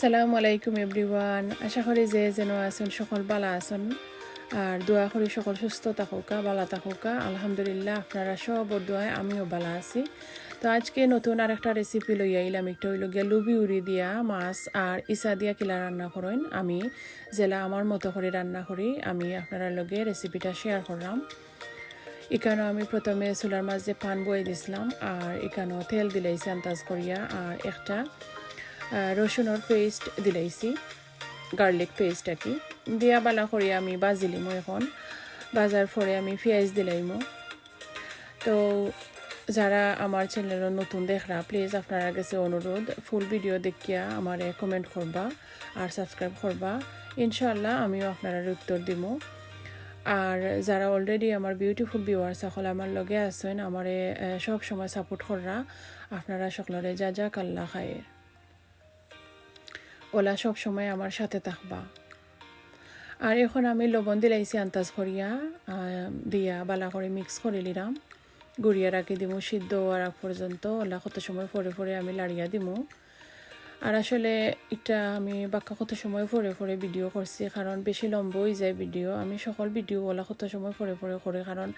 আসসালামু আলাইকুম এভরিওয়ান। আশা করি যে যেন আছেন সকল বালা আছেন। আর দোয়া করি সকল সুস্থ থাকুকা বালা থাকুকা আলহামদুলিল্লাহ আপনারা সব দোয়ায় আমিও বালা আছি। তো আজকে নতুন আর একটা রেসিপি লই আইলাম। একটা হইল গিয়া লুবি উড়ি দিয়া মাছ আর ইসা দিয়া কিলা রান্না করেন। আমি জেলা আমার মতো করে রান্না করি। আমি আপনারা লগে রেসিপিটা শেয়ার করলাম। এখানেও আমি প্রথমে চুলার মাঝে পান বয়ে দিছিলাম। আর এখানেও তেল দিলাইছি আন্দাজ করিয়া। আর একটা রসুনের পেস্ট দিলাইছি গার্লিক পেস্ট আর কি দিয়া বালা করে আমি বাজিলিমো এখন। বাজার পরে আমি পেঁয়াজ দিলাইমো। তো যারা আমার চ্যানেলের নতুন দেখরা প্লিজ আপনারা কাছে অনুরোধ ফুল ভিডিও দেখিয়া আমারে কমেন্ট করবা আর সাবস্ক্রাইব করবা ইনশাল্লাহ আমিও আপনারা উত্তর দিব আর যারা অলরেডি আমার বিউটিফুল ভিউয়ার্স সকল আমার লগে আছেন আমারে সব সময় সাপোর্ট কররা আপনারা সকলরে যা যা কাল্লা খায়। ওলা সব সময় আমার সাথে থাকবা। আর এখন আমি লবণ দিলাইছি আন্তাজ করিয়া দিয়া বালা করে মিক্স করে নিলাম। গুড়িয়া রাখি দিমু, সিদ্ধ হওয়ার আগ পর্যন্ত, ওলা কত সময় পরে পরে আমি লাড়িয়া দিমু। আর আসলে এটা আমি বাক্কা কত সময় পরে পরে ভিডিও করছি, কারণ বেশি লম্ব হয়ে যায় ভিডিও আমি সকল ভিডিও ওলা কত সময় পরে পরে করে, কারণ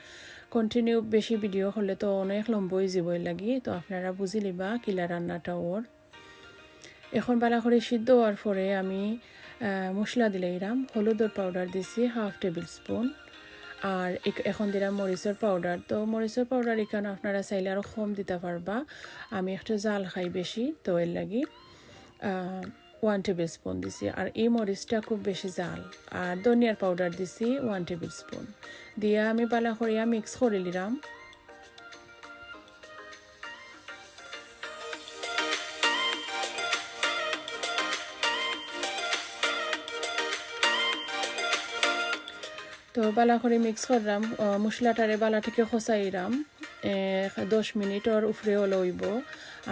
কন্টিনিউ বেশি ভিডিও করলে তো অনেক লম্ব হয়ে যাবই লাগি। তো আপনারা বুঝি লিবা কিলা রান্নাটা ওর। এখন বালা সিদ্ধ হওয়ার পরে আমি মশলা দিলাইরাম হলুদের পাউডার দিছি হাফ টেবিল স্পুন আর এখন দিলাম মরিচের পাউডার তো মরিচের পাউডার এখানে আপনারা চাইলে আরও কম দিতে পারবা। আমি একটু জাল খাই বেশি, তো এর লাগি ওয়ান টেবিল স্পুন দিছি। আর এই মরিচটা খুব বেশি জাল। আর ধনিয়ার পাউডার দিছি ওয়ান টেবিল স্পুন দিয়ে আমি বালা করিয়া মিক্স করে নিলাম। তো বালা করে মিক্স করলাম মশলাটারে বালা থেকে খসাইরাম দশ মিনিটর উপরে লইব।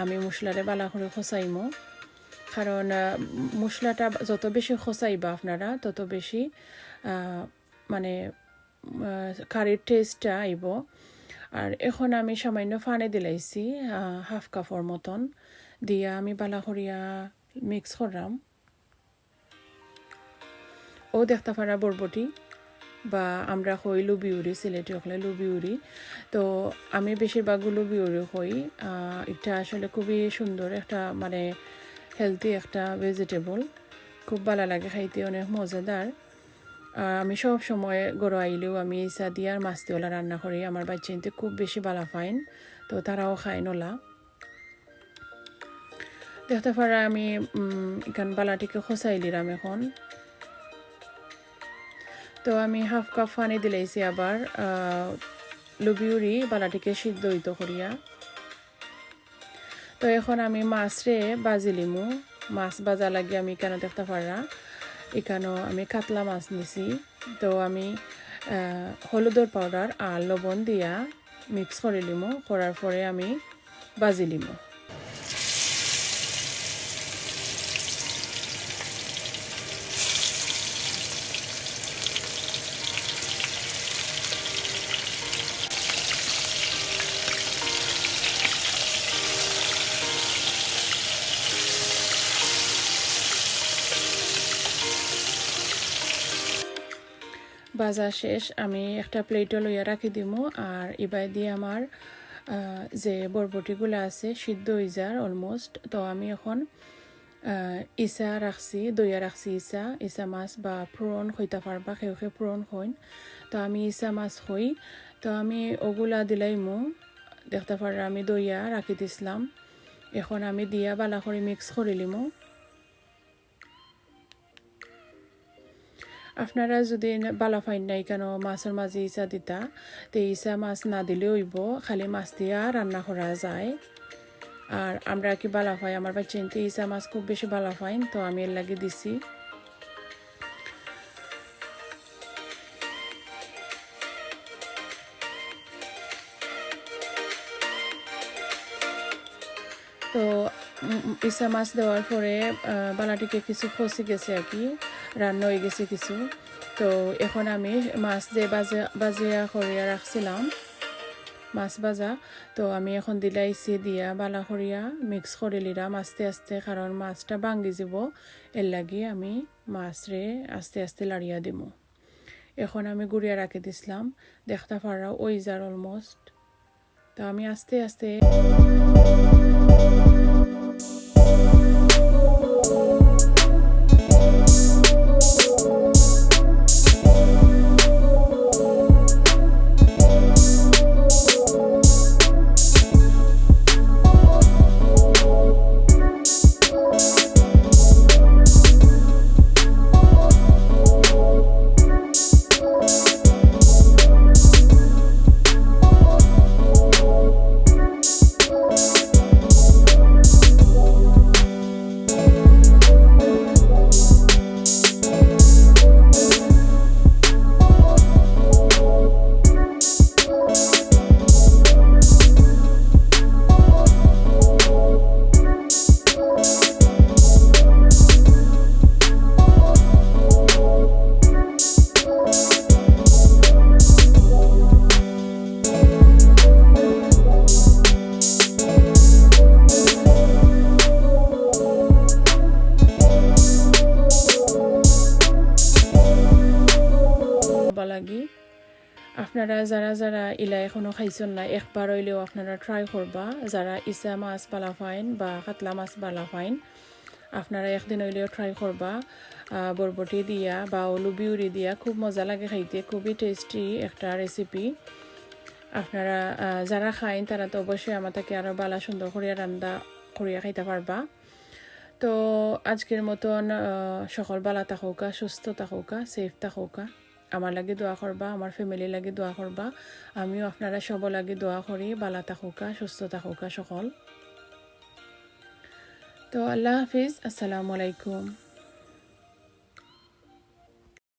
আমি মশলারে বালা করে খসাইমো কারণ মশলাটা যত বেশি খসাইবা আপনারা, তত বেশি মানে কারির টেস্টটা আইব। আর এখন আমি সামান্য ফানে দিলাইছি হাফ কাপর মতন। দিয়া আমি বালা করিয়া মিক্স করলাম। ও দেখতে পারা বরবটি। বা আমরা কই লুবিউরি সিলেটি হলে লুবিউরি তো আমি বেশিরভাগ লুবিউরি কই হই। এটা আসলে খুবই সুন্দর একটা মানে হেলদি একটা ভেজিটেবল খুব ভালো লাগে খাইতে, অনেক মজাদার। আমি সব সময় গরু আইলেও আমি ইসা দিয়ে আর মাছ রান্না করি। আমার বাচ্চা কিন্তু খুব বেশি ভালো পাইন তো তারাও খায় নলা। দেখতে পারা আমি এখান বালাটিকে খসাই দিলাম এখন। তো আমি হাফ কাপ পানি দিলাইছি আবার লুবিউরি বালাটিকে সিদ্ধ হইত করিয়া। তো এখন আমি মাছরে বাজি লিমু। মাছ বাজা লাগে আমি কেন দেখতে পারা এখানেও আমি কাতলা মাছ নিছি। তো আমি হলুদের পাউডার আর লবণ দিয়া মিক্স করে লিমু। করার পরে আমি বাজি লিমু। বাজা শেষ, আমি একটা প্লেটও লইয়া রাখি দিমু। আর এবার দিয়ে আমার যে বরবটিগুলো আছে, সিদ্ধ যার অলমোস্ট তো আমি এখন ইসা রাখছি, দইয়া রাখছি ইসা ইসা মাছ বা পুরন হইতে পারবা সেও সে পুরন হইন তো আমি ইসা মাছ হই তো আমি ওগুলা দিলাইমু। দেখতে পারা আমি দইয়া রাখি দিছিলাম। এখন আমি দিয়া বালা করে মিক্স করে আপনারা যদি বালা ফাইন নাই কেন মাছের মাঝে ইসা দিতা, তো ইসা মাছ না দিলে হইব, খালি মাছ দিয়া রান্না করা যায়। আর আমরা কি বালা পাই আমার বাচ্চা কিন্তু ইসা মাছ খুব বেশি বালা পাইন তো আমি এর লাগে দিছি। তো ইসা মাছ দেওয়ার পরে বালাটিকে কিছু খসে গেছে আর কি। রান্না হয়ে গেছে কিছু। তো এখন আমি মাছ যে বাজে বাজিয়া করিয়া রাখছিলাম মাছ ভাজা। তো আমি এখন দিলাইছি দিয়া বালা করিয়া মিক্স করে লিরাম আস্তে আস্তে কারণ মাছটা ভাঙ্গি যাব। এর লাগি আমি মাছরে আস্তে আস্তে লাড়িয়া দিব এখন আমি গুড়িয়া রাখি দিছিলাম। দেখতে পারা ওই যার অলমোস্ট তো আমি আস্তে আস্তে আপনারা যারা যারা ইলা এখনও খাইছেন না, একবার হইলেও আপনারা ট্রাই করবা। যারা ইসা মাছ বালা ফাইন বা কাতলা মাছ বালা ফাইন আপনারা একদিন হইলেও ট্রাই করবা। বরবটি দিয়া বা অলু বিউরি দিয়া খুব মজা লাগে খাইতে, খুবই টেস্টি একটা রেসিপি আপনারা যারা খাইন তারা তো অবশ্যই আমার থেকে আরও বালা সুন্দর করিয়া রান্না করিয়া খাইতে পারবা। তো আজকের মতন সকল বালা থাকুকা, সুস্থ থাকুকা সেফ থাকুকা। আমার লাগে দোয়া করবা, আমার ফ্যামিলি লাগে দোয়া করবা। আমিও আপনারা সব লাগে দোয়া করি বালা থাকুকা, সুস্থ থাকুকা সকল। তো আল্লাহ হাফিজ, আসসালামু আলাইকুম।